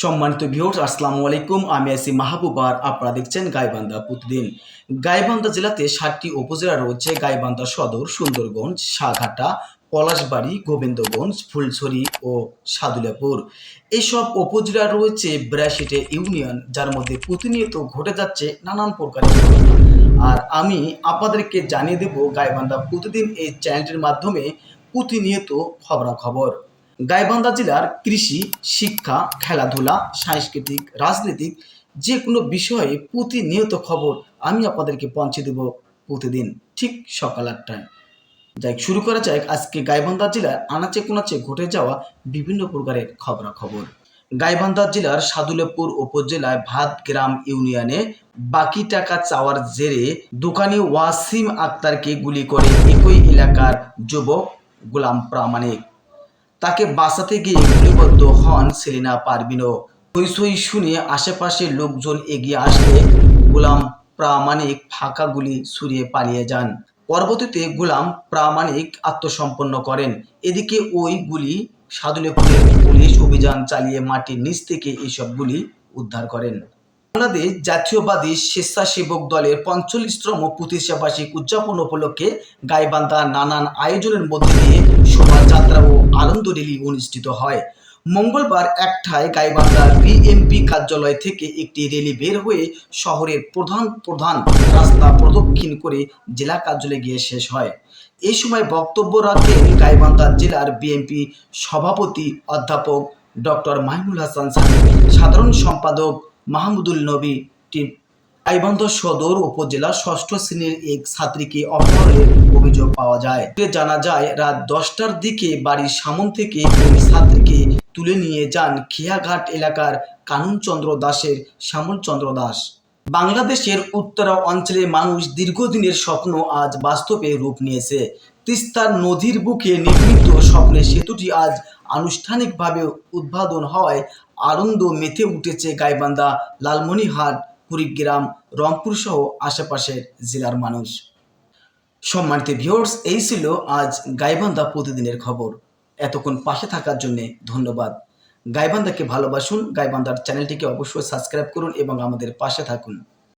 সম্মানিত ভিউয়ার্স আসসালামু আলাইকুম। আমি আছি মাহবুবার আপনারা দেখছেন গাইবান্ধা প্রতিদিন। গাইবান্ধা জেলাতে সাতটি উপজেলা রয়েছে, গাইবান্ধা সদর, সুন্দরগঞ্জ, সাঘাটা, পলাশবাড়ি, গোবিন্দগঞ্জ, ফুলছড়ি ও সাদুলাপুর এইসব উপজেলা রয়েছে বিরাশিটি ইউনিয়ন, যার মধ্যে প্রতিনিয়ত ঘটে যাচ্ছে নানান প্রকারের আর আমি আপনাদেরকে জানিয়ে দেব, গাইবান্ধা প্রতিদিন এই চ্যানেলটির মাধ্যমে প্রতিনিয়ত খবরাখবর। গাইবান্ধা জেলার কৃষি, শিক্ষা, খেলাধুলা, সাংস্কৃতিক, রাজনৈতিক যে কোনো বিষয়ে প্রতিনিয়ত খবর আমি আপনাদেরকে পৌঁছে দেব প্রতিদিন ঠিক সকাল আটটায়। যাই শুরু করা যাক আজকে গাইবান্ধা জেলার আনাচে কোনাচে ঘটে যাওয়া বিভিন্ন প্রকারের খবরাখবর। গাইবান্ধা জেলার সাদুলেপুর উপজেলায় ভাত গ্রাম ইউনিয়নে বাকি টাকা চাওয়ার জেরে দোকানি ওয়াসিম আক্তারকে গুলি করে একই এলাকার যুবক গোলাম প্রামাণিক। তাকে বাঁচাতে গিয়ে গুলিবদ্ধ হন সেলিনা পারবিনও হইসই শুনে আশেপাশের লোকজন এগিয়ে আসলে গোলাম প্রামাণিক ফাঁকা গুলি ছুড়িয়ে পালিয়ে যান। পরবর্তীতে গোলাম প্রামাণিক আত্মসম্পন্ন করেন। এদিকে ওই গুলি সাদুলেপুরের পুলিশ অভিযান চালিয়ে মাটির নিচ থেকে এইসব গুলি উদ্ধার করেন। বাংলাদেশ জাতীয়বাদী স্বেচ্ছাসেবক দলের পঞ্চল্লিশতম প্রতিষ্ঠা বার্ষিক উদযাপন উপলক্ষে গাইবান্ধা নানান আয়োজনের মধ্যে দিয়ে শোভাযাত্রা ও আনন্দ রেলি অনুষ্ঠিত হয়। মঙ্গলবার একটায় গাইবান্ধার বিএমপি কার্যালয় থেকে একটি রেলি বের হয়ে শহরের প্রধান প্রধান রাস্তা প্রদক্ষিণ করে জেলা কার্যালয়ে গিয়ে শেষ হয়। এই সময় বক্তব্য রাখেন গাইবান্ধা জেলার বিএনপি সভাপতি অধ্যাপক ডক্টর মাহিমুল হাসান সাহেব, সাধারণ সম্পাদক মাহমুদুল নবী গাইবান্ধা সদর উপজেলা ষষ্ঠ শ্রেণির এক ছাত্রীকে অপহরণের অভিযোগ পাওয়া যায়। জানা যায়, রাত দশটার দিকে বাড়ির সামন থেকে ওই ছাত্রীকে তুলে নিয়ে যান খেয়াঘাট এলাকার কানুনচন্দ্র দাসের শ্যামলচন্দ্র দাস। বাংলাদেশের উত্তরা অঞ্চলের মানুষ দীর্ঘদিনের স্বপ্ন আজ বাস্তবে রূপ নিয়েছে। তিস্তার নদীর বুকে নির্মিত স্বপ্নের সেতুটি আজ আনুষ্ঠানিকভাবে উদ্বোধন হওয়ায় আনন্দ মেতে উঠেছে গাইবান্ধা লালমনিহাট কুড়িগ্রাম, রংপুর সহ আশেপাশের জেলার মানুষ। সম্মানিত ভিউয়ার্স এই ছিল আজ গাইবান্ধা প্রতিদিনের খবর। এতক্ষণ পাশে থাকার জন্য ধন্যবাদ। গাইবান্ধাকে ভালোবাসুন। গাইবান্ধার চ্যানেলটিকে অবশ্যই সাবস্ক্রাইব করুন এবং আমাদের পাশে থাকুন।